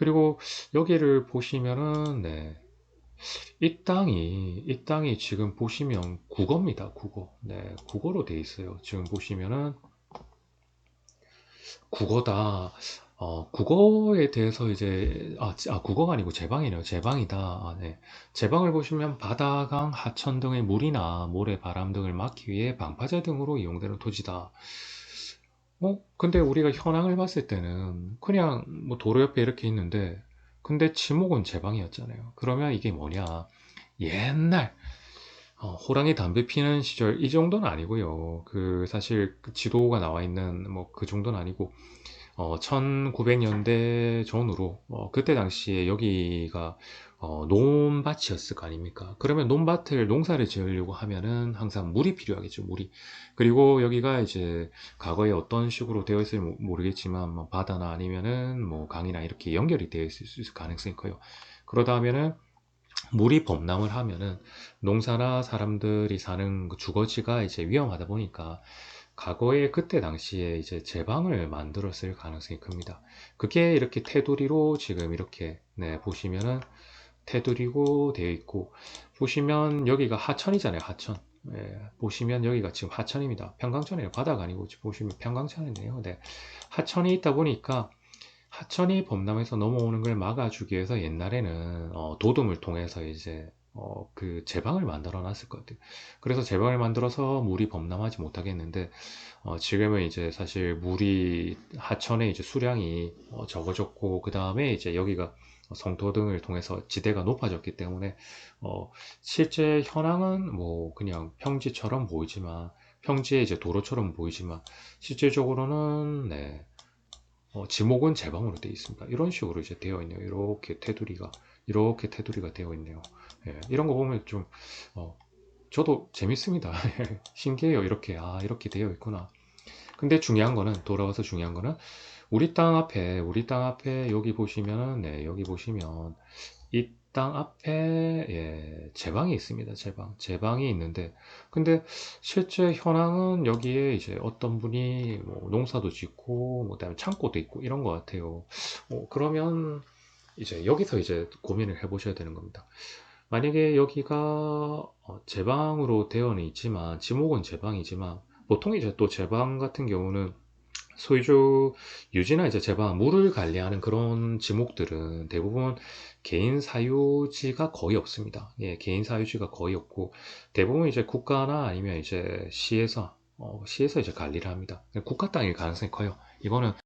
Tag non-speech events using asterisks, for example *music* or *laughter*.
그리고 여기를 보시면은 네. 이 땅이 이 땅이 지금 보시면 국어입니다. 국어. 네, 국어로 돼 있어요. 지금 보시면은 국어다. 어, 국어에 대해서 이제 아, 지- 아, 국어가 아니고 제방이네요. 제방이다. 아, 네. 제방을 보시면 바다 강, 하천 등의 물이나 모래, 바람 등을 막기 위해 방파제 등으로 이용되는 토지다. 어? 근데 우리가 현황을 봤을 때는 그냥 뭐 도로 옆에 이렇게 있는데 근데 지목은 제 방이었잖아요. 그러면 이게 뭐냐? 옛날 어, 호랑이 담배 피는 시절 이 정도는 아니고요. 그 사실 그 지도가 나와 있는 뭐 그 정도는 아니고 어, 1900년대 전후로 어, 그때 당시에 여기가 어, 논밭이었을 거 아닙니까? 그러면 논밭을 농사를 지으려고 하면은 항상 물이 필요하겠죠, 물이. 그리고 여기가 이제 과거에 어떤 식으로 되어 있을지 모- 모르겠지만 뭐 바다나 아니면은 뭐 강이나 이렇게 연결이 되어 있을 수 있을 가능성이 커요. 그러다 하면은 물이 범람을 하면은 농사나 사람들이 사는 그 주거지가 이제 위험하다 보니까 과거에 그때 당시에 이제 제방을 만들었을 가능성이 큽니다. 그게 이렇게 테두리로 지금 이렇게 네, 보시면은 테두리고 되어 있고 보시면 여기가 하천이잖아요, 하천. 예, 보시면 여기가 지금 하천입니다. 평강천이에요. 바다가 아니고 보시면 평강천이네요. 네. 하천이 있다 보니까 하천이 범람해서 넘어오는 걸 막아주기 위해서 옛날에는 어, 도둠을 통해서 이제 어, 그 제방을 만들어 놨을 것 같아요. 그래서 제방을 만들어서 물이 범람하지 못하게 했는데 어, 지금은 이제 사실 물이 하천의 이제 수량이 어, 적어졌고 그 다음에 이제 여기가 성토 등을 통해서 지대가 높아졌기 때문에 어, 실제 현황은 뭐 그냥 평지처럼 보이지만 평지에 이제 도로처럼 보이지만 실질적으로는 네, 어, 지목은 제방으로 되어 있습니다. 이런 식으로 이제 되어 있네요. 이렇게 테두리가 이렇게 테두리가 되어 있네요. 예, 이런 거 보면 좀 어, 저도 재밌습니다. *laughs* 신기해요. 이렇게 아 이렇게 되어 있구나. 근데 중요한 거는 돌아와서 중요한 거는 우리 땅 앞에 우리 땅 앞에 여기 보시면은 네 여기 보시면 이 땅 앞에 예, 제방이 있습니다. 제방 제방이 있는데 근데 실제 현황은 여기에 이제 어떤 분이 뭐 농사도 짓고 뭐 그다음에 창고도 있고 이런 것 같아요. 어, 그러면 이제 여기서 이제 고민을 해보셔야 되는 겁니다. 만약에 여기가 어, 제방으로 되어는 있지만 지목은 제방이지만 보통 이제 또 제방 같은 경우는 소유주 유지나 이제 제방 물을 관리하는 그런 지목들은 대부분 개인 사유지가 거의 없습니다. 예, 개인 사유지가 거의 없고 대부분 이제 국가나 아니면 이제 시에서 어, 시에서 이제 관리를 합니다. 국가 땅일 가능성이 커요. 이거는